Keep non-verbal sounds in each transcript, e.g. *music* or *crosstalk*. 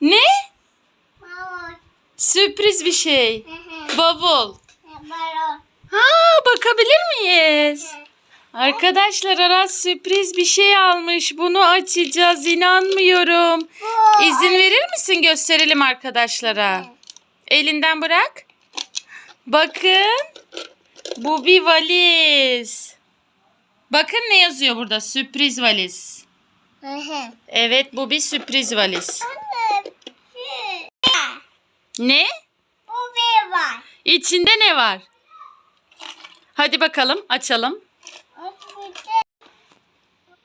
Ne? Sürpriz bir şey. Bavul. Ha, bakabilir miyiz? Arkadaşlar Aras sürpriz bir şey almış. Bunu açacağız. İnanmıyorum. İzin verir misin gösterelim arkadaşlara? Elinden bırak. Bakın. Bu bir valiz. Bakın ne yazıyor burada? Sürpriz valiz. Evet bu bir sürpriz valiz. Ne? İçinde ne var? Hadi bakalım açalım.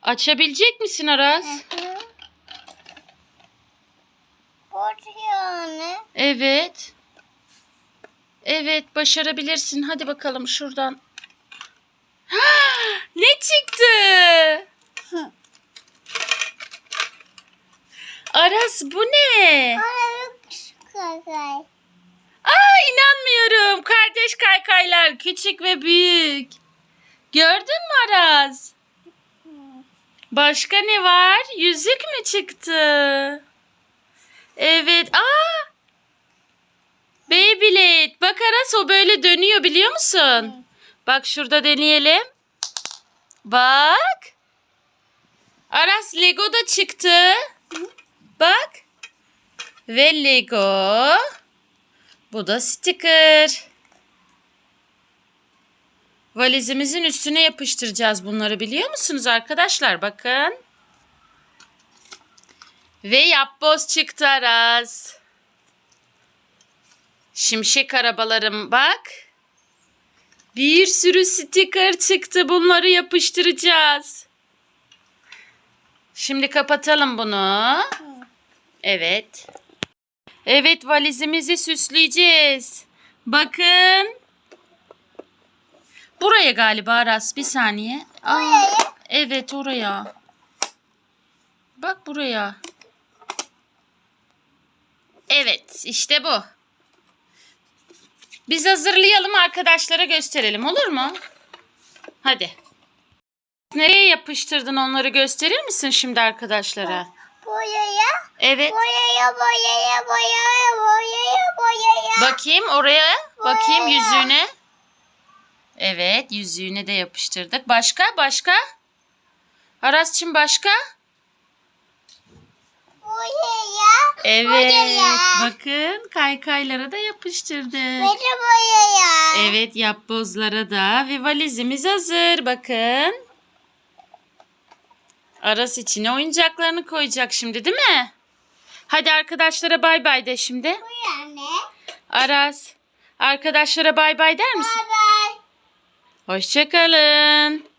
Açabilecek misin Aras? Evet. Evet başarabilirsin. Hadi bakalım şuradan. *gasps* ne çıktı? Aras bu ne? Aa inanmıyorum. Kardeş kaykaylar küçük ve büyük. Gördün mü Aras? Başka ne var? Yüzük mü çıktı? Evet. Aa! Beyblade. Bak Aras o böyle dönüyor biliyor musun? Bak şurada deneyelim. Bak. Aras Lego da çıktı. Ve Lego. Bu da sticker. Valizimizin üstüne yapıştıracağız bunları biliyor musunuz arkadaşlar? Bakın. Ve yapboz çıktı Aras. Şimşek arabalarım bak. Bir sürü sticker çıktı. Bunları yapıştıracağız. Şimdi kapatalım bunu. Evet. Evet valizimizi süsleyeceğiz. Bakın. Buraya galiba Aras bir saniye. Aa, evet oraya. Bak buraya. Evet işte bu. Biz hazırlayalım arkadaşlara gösterelim olur mu? Hadi. Nereye yapıştırdın onları gösterir misin şimdi arkadaşlara? Boyaya, Evet. boyaya, boyaya, boyaya, boyaya, boyaya. Bakayım oraya. Bakayım Oraya. yüzüğüne. Evet yüzüğüne de yapıştırdık. Başka başka? Arasçım başka? Boyaya, Evet. Oraya. Bakın kaykaylara da yapıştırdık. beni boyaya. Evet yapbozlara da ve valizimiz hazır. Bakın. Aras içine oyuncaklarını koyacak şimdi değil mi? Hadi arkadaşlara bay bay de şimdi. Aras arkadaşlara bay bay der misin? Bye bye. Hoşçakalın.